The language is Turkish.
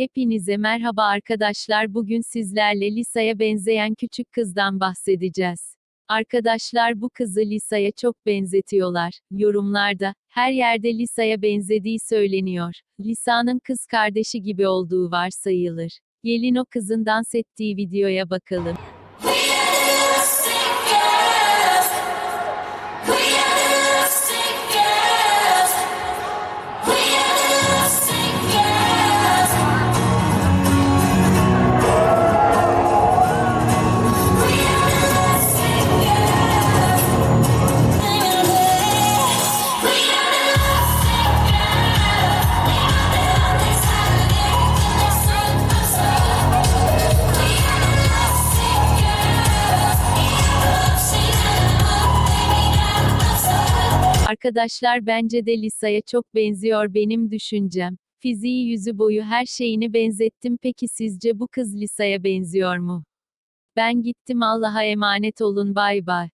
Hepinize merhaba arkadaşlar. Bugün sizlerle Lisa'ya benzeyen küçük kızdan bahsedeceğiz. Arkadaşlar bu kızı Lisa'ya çok benzetiyorlar. Yorumlarda her yerde Lisa'ya benzediği söyleniyor. Lisa'nın kız kardeşi gibi olduğu varsayılır. Gelin o kızın dans ettiği videoya bakalım. Arkadaşlar bence de Lisa'ya çok benziyor benim düşüncem. Fiziği yüzü boyu her şeyini benzettim peki sizce bu kız Lisa'ya benziyor mu? Ben gittim Allah'a emanet olun bay bay.